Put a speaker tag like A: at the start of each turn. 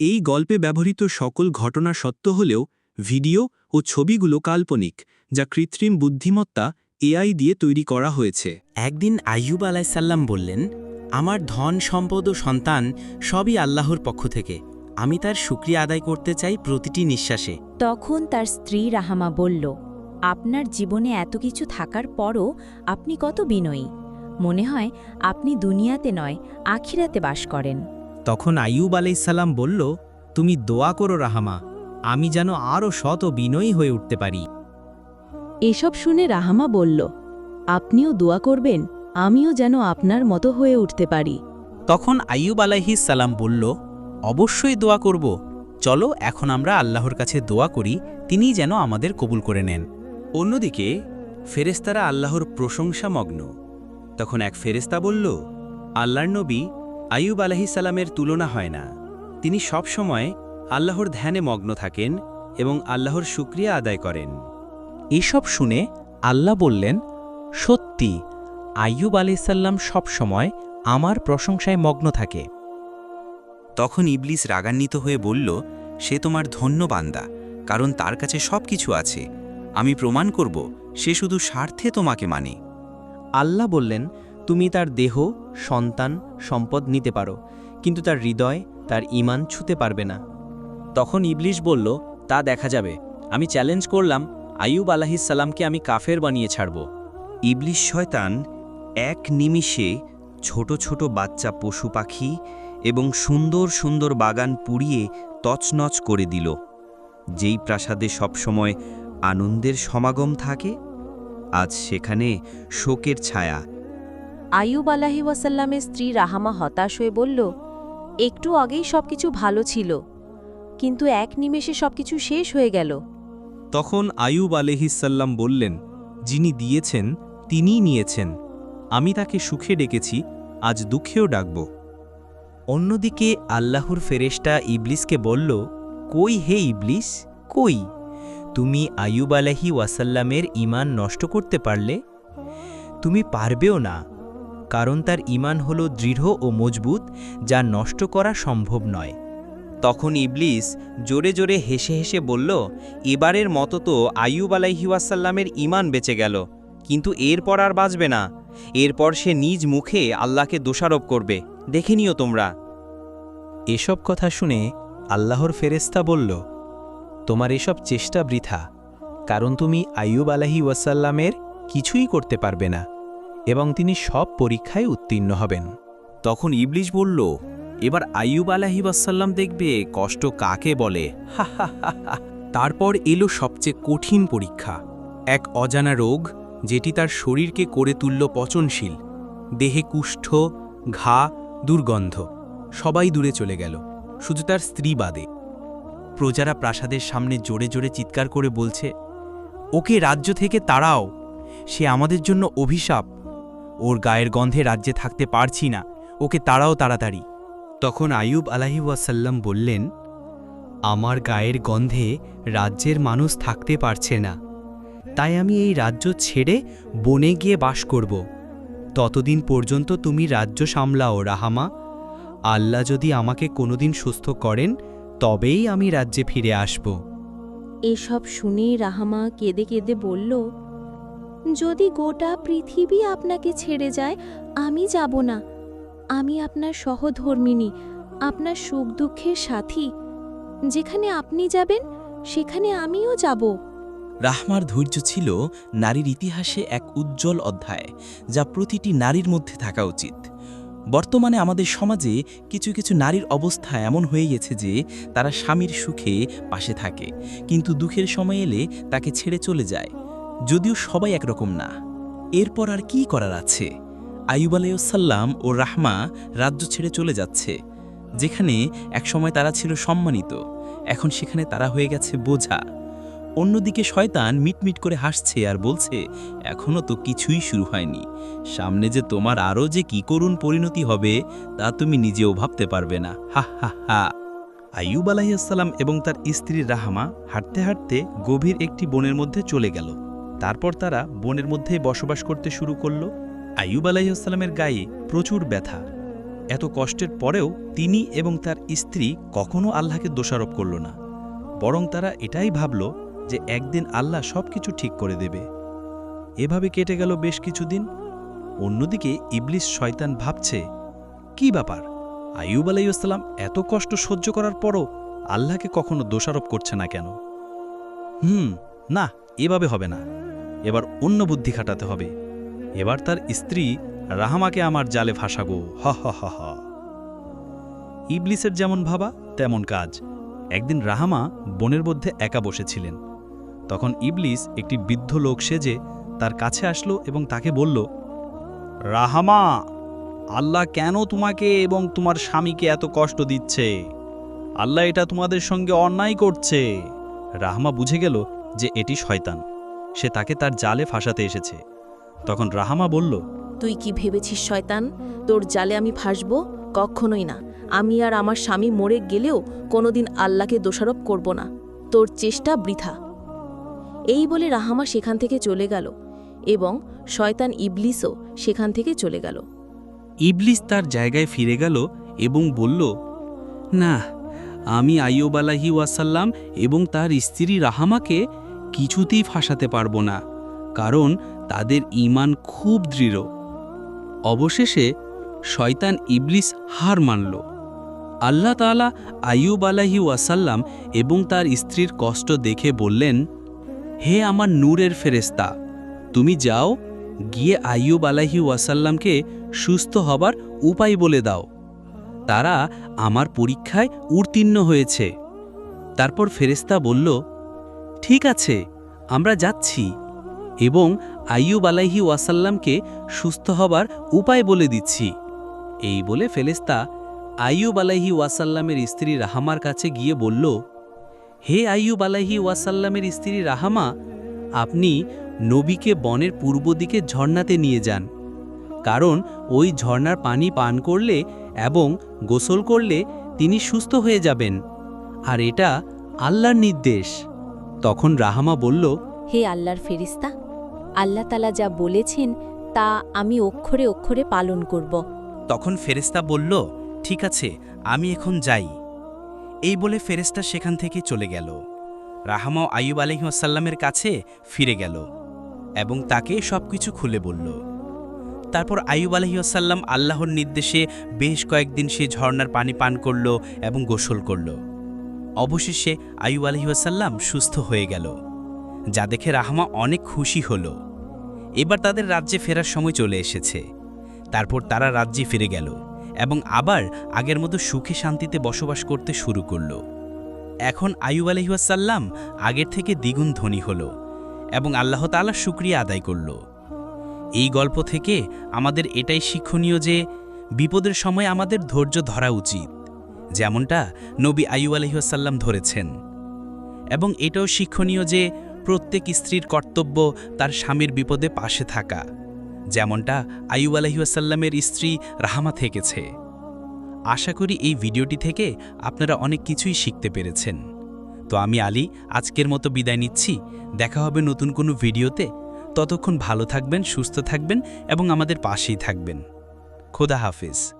A: এই গল্পে ব্যবহৃত সকল ঘটনা সত্য হলেও ভিডিও ও ছবিগুলো কাল্পনিক যা কৃত্রিম বুদ্ধিমত্তা এআই দিয়ে তৈরি করা হয়েছে।
B: একদিন আইয়ুব আলাইসাল্লাম বললেন আমার ধন সম্পদ ও সন্তান সবই আল্লাহর পক্ষ থেকে। আমি তার শুক্রিয়া আদায় করতে চাই প্রতিটি নিঃশ্বাসে।
C: তখন তার স্ত্রী রাহামা বলল আপনার জীবনে এত কিছু থাকার পরও আপনি কত বিনয়ী। মনে হয় আপনি দুনিয়াতে নয় আখিরাতে বাস করেন।
B: তখন আইয়ুব আলাইসাল্লাম বলল তুমি দোয়া করো রাহামা আমি যেন আরও শত বিনয়ী হয়ে উঠতে পারি।
D: এসব শুনে রাহামা বলল আপনিও দোয়া করবেন আমিও যেন আপনার মতো হয়ে উঠতে পারি।
B: তখন আইয়ুব সালাম বলল অবশ্যই দোয়া করব। চলো এখন আমরা আল্লাহর কাছে দোয়া করি তিনিই যেন আমাদের কবুল করে নেন। অন্যদিকে ফেরেস্তারা আল্লাহর প্রশংসা মগ্ন তখন এক ফেরেস্তা বলল আল্লাহর নবী আলাহিস সালামের তুলনা হয় না। তিনি সব সময় আল্লাহর ধ্যানে মগ্ন থাকেন এবং আল্লাহর শুক্রিয়া আদায় করেন। এসব শুনে আল্লাহ বললেন, সত্যি, আইয়ুব আলাইসাল্লাম সবসময় আমার প্রশংসায় মগ্ন থাকে। তখন ইবলিস রাগান্বিত হয়ে বলল, সে তোমার ধন্য বান্দা, কারণ তার কাছে সব কিছু আছে। আমি প্রমাণ করব, সে শুধু স্বার্থে তোমাকে মানে। আল্লাহ বললেন তুমি তার দেহ, সন্তান, সম্পদ নিতে পারো, কিন্তু তার হৃদয়, তার ইমান ছুতে পারবে না। তখন ইবলিশ বলল, তা দেখা যাবে। আমি চ্যালেঞ্জ করলাম, আইয়ুব আলাহিসাল্লামকে আমি কাফের বানিয়ে ছাড়ব। ইবলিশ শয়তান এক নিমিষে ছোট ছোট বাচ্চা পশু পাখি এবং সুন্দর সুন্দর বাগান পুড়িয়ে তছনছ করে দিল। যেই প্রাসাদে সবসময় আনন্দের সমাগম থাকে, আজ সেখানে শোকের ছায়া।
C: আইয়ুব আলাহি ওয়াসাল্লামের স্ত্রী রাহামা হতাশ হয়ে বলল, একটু আগেই সবকিছু ভালো ছিল, কিন্তু এক নিমেষে সবকিছু শেষ হয়ে গেল।
A: তখন আয়ুব আলহিসাল্লাম বললেন, যিনি দিয়েছেন, তিনিই নিয়েছেন। আমি তাকে সুখে ডেকেছি, আজ দুঃখেও ডাকব।
B: অন্যদিকে আল্লাহর ফেরেশতা ইবলিসকে বলল, কই হে ইবলিস? কই? তুমি আয়ুব আলাহি ওয়াসাল্লামের ইমান নষ্ট করতে পারলে? তুমি পারবেও না। কারণ তার ইমান হল দৃঢ় ও মজবুত, যা নষ্ট করা সম্ভব নয়। তখন ইবলিস জোরে জোরে হেসে হেসে বলল, এবারের মতো তো আয়ুব আলাইহি ওয়াসাল্লামের ইমান বেঁচে গেল, কিন্তু এরপর আর বাঁচবে না। এরপর সে নিজ মুখে আল্লাহকে দোষারোপ করবে। দেখে নিও তোমরা। এসব কথা শুনে আল্লাহর ফেরেস্তা বলল, তোমার এসব চেষ্টা বৃথা, কারণ তুমি আইয়ুব আলাহি ওয়াসাল্লামের কিছুই করতে পারবে না। এবং তিনি সব পরীক্ষায় উত্তীর্ণ হবেন। তখন ইবলিশ বলল, এবার আইয়ুব আলাহি ওয়াসাল্লাম দেখবে কষ্ট কাকে বলে। তারপর এলো সবচেয়ে কঠিন পরীক্ষা, এক অজানা রোগ যেটি তার শরীরকে করে তুলল পচনশীল। দেহে কুষ্ঠ, ঘা, দুর্গন্ধ, সবাই দূরে চলে গেল, শুধু তার স্ত্রী বাদে। প্রজারা প্রাসাদের সামনে জোরে জোরে চিৎকার করে বলছে, ওকে রাজ্য থেকে তাড়াও, সে আমাদের জন্য অভিশাপ। ওর গায়ের গন্ধে রাজ্যে থাকতে পারছি না। ওকে তাড়াও তাড়াতাড়ি। তখন আয়ুব আলাহি ওয়াসাল্লাম বললেন আমার গায়ের গন্ধে রাজ্যের মানুষ থাকতে পারছে না। তাই আমি এই রাজ্য ছেড়ে বনে গিয়ে বাস করব। ততদিন পর্যন্ত তুমি রাজ্য সামলাও রাহামা। আল্লাহ যদি আমাকে কোনোদিন সুস্থ করেন তবেই আমি রাজ্যে ফিরে আসব।
C: এসব শুনে রাহামা কেঁদে কেঁদে বলল যদি গোটা পৃথিবী আপনাকে ছেড়ে যায়, আমি যাব না। আমি আপনার সহধর্মিনী, আপনার সুখ দুঃখের সাথী। যেখানে আপনি যাবেন, সেখানে আমিও যাব।
B: রাহমার ধৈর্য ছিল নারীর ইতিহাসে এক উজ্জ্বল অধ্যায়, যা প্রতিটি নারীর মধ্যে থাকা উচিত। বর্তমানে আমাদের সমাজে কিছু কিছু নারীর অবস্থা এমন হয়ে গেছে যে, তারা স্বামীর সুখে পাশে থাকে, কিন্তু দুঃখের সময় এলে তাকে ছেড়ে চলে যায়। যদিও সবাই একরকম না। এরপর আর কি করার আছে? আইব আলাইসাল্লাম ও রাহমা রাজ্য ছেড়ে চলে যাচ্ছে, যেখানে একসময় তারা ছিল সম্মানিত, এখন সেখানে তারা হয়ে গেছে বোঝা। অন্যদিকে শয়তান মিটমিট করে হাসছে আর বলছে এখনও তো কিছুই শুরু হয়নি। সামনে যে তোমার আরও যে কি করুণ পরিণতি হবে, তা তুমি নিজেও ভাবতে পারবে না। হা হা হা। আইয়ুব এবং তার স্ত্রী রাহামা হাঁটতে হাঁটতে গভীর একটি বনের মধ্যে চলে গেল। তারপর তারা বনের মধ্যেই বসবাস করতে শুরু করল। আইয়ুব আলাইসাল্লামের গায়ে প্রচুর ব্যথা। এত কষ্টের পরেও তিনি এবং তার স্ত্রী কখনও আল্লাহকে দোষারোপ করল না। বরং তারা এটাই ভাবল যে একদিন আল্লাহ সব কিছু ঠিক করে দেবে। এভাবে কেটে গেল বেশ কিছুদিন। অন্যদিকে ইবলিস শয়তান ভাবছে, কি ব্যাপার? আইয়ুব আলাইসাল্লাম এত কষ্ট সহ্য করার পরও আল্লাহকে কখনো দোষারোপ করছে না কেন? হুম, না, এভাবে হবে না। এবার অন্য বুদ্ধি খাটাতে হবে। এবার তার স্ত্রী রাহামাকে আমার জালে ফাঁসাগো হ হ হ। ইবলিসের যেমন ভাবা, তেমন কাজ। একদিন রাহামা বনের মধ্যে একা বসেছিলেন। তখন ইবলিস একটি বৃদ্ধ লোক সেজে তার কাছে আসলো এবং তাকে বলল, রাহামা, আল্লাহ কেন তোমাকে এবং তোমার স্বামীকে এত কষ্ট দিচ্ছে? আল্লাহ এটা তোমাদের সঙ্গে অন্যায় করছে। রাহমা বুঝে গেল যে এটি শয়তান। সে তাকে তার জালে ফাঁসাতে এসেছে। তখন রাহামা বলল
E: তুই কি ভেবেছিস শয়তান? তোর জালে আমি ফাঁসব? কখনোই না। আমি আর আমার স্বামী মরে গেলেও কোনোদিন আল্লাহকে দোষারোপ করব না। তোর চেষ্টা বৃথা। এই বলে রাহামা সেখান থেকে চলে গেল এবং শয়তান ইবলিসও সেখান থেকে চলে গেল।
B: ইবলিস তার জায়গায় ফিরে গেল এবং বলল না আমি আইয়ুব আলাহি ওয়াসাল্লাম এবং তার স্ত্রী রাহামাকে কিছুতেই ফাঁসাতে পারব না, কারণ তাদের ঈমান খুব দৃঢ়। অবশেষে শয়তান ইবলিস হার মানল। আল্লাহ তাআলা আইয়ুব আলাহি ওয়াসাল্লাম এবং তার স্ত্রীর কষ্ট দেখে বললেন, হে আমার নূরের ফেরেস্তা তুমি যাও, গিয়ে আইয়ুব আলাহি ওয়াসাল্লামকে সুস্থ হবার উপায় বলে দাও। তারা আমার পরীক্ষায় উত্তীর্ণ হয়েছে। তারপর ফেরেস্তা বলল ঠিক আছে, আমরা যাচ্ছি। এবং আইয়ুব আলাইহি ওয়াসাল্লামকে সুস্থ হবার উপায় বলে দিচ্ছি। এই বলে ফেলেস্তা আইয়ুব আলাইহি ওয়াসাল্লামের স্ত্রী রাহামার কাছে গিয়ে বলল, হে আইয়ুব আলাইহি ওয়াসাল্লামের স্ত্রী রাহামা, আপনি নবীকে বনের পূর্ব দিকে ঝর্ণাতে নিয়ে যান। কারণ ওই ঝর্ণার পানি পান করলে এবং গোসল করলে তিনি সুস্থ হয়ে যাবেন। আর এটা আল্লাহর নির্দেশ। তখন রাহামা বলল
C: হে আল্লাহর ফেরিস্তা আল্লাহ তালা যা বলেছেন তা আমি অক্ষরে অক্ষরে পালন করব।
B: তখন ফেরেস্তা বলল ঠিক আছে আমি এখন যাই। এই বলে ফেরেস্তা সেখান থেকে চলে গেল। রাহামাও আইয়ুব আলহিহাসাল্লামের কাছে ফিরে গেল এবং তাকে সবকিছু খুলে বলল। তারপর আইয়ুব আলহিহাসাল্লাম আল্লাহর নির্দেশে বেশ কয়েকদিন সে ঝর্ণার পানি পান করল এবং গোসল করল। অবশেষে আইয়ুব আলহিহাসাল্লাম সুস্থ হয়ে গেল। যা দেখে রাহমা অনেক খুশি হল। এবার তাদের রাজ্যে ফেরার সময় চলে এসেছে। তারপর তারা রাজ্যে ফিরে গেল এবং আবার আগের মতো সুখে শান্তিতে বসবাস করতে শুরু করল। এখন আয়ুব আলহিহাসাল্লাম আগের থেকে দ্বিগুণ ধনী হল এবং আল্লাহ তাআলা শুক্রিয়া আদায় করল। এই গল্প থেকে আমাদের এটাই শিক্ষণীয় যে বিপদের সময় আমাদের ধৈর্য ধরা উচিত। যেমনটা নবী আয়ুব আলহিহাসাল্লাম ধরেছেন। এবং এটাও শিক্ষণীয় যে প্রত্যেক স্ত্রীর কর্তব্য তার স্বামীর বিপদে পাশে থাকা, যেমনটা আইয়ুব আলহিউসাল্লামের স্ত্রী রাহামা থেকেছে। আশা করি এই ভিডিওটি থেকে আপনারা অনেক কিছুই শিখতে পেরেছেন। তো আমি আলী, আজকের মতো বিদায় নিচ্ছি। দেখা হবে নতুন কোনো ভিডিওতে। ততক্ষণ ভালো থাকবেন, সুস্থ থাকবেন এবং আমাদের পাশেই থাকবেন। খোদা হাফিজ।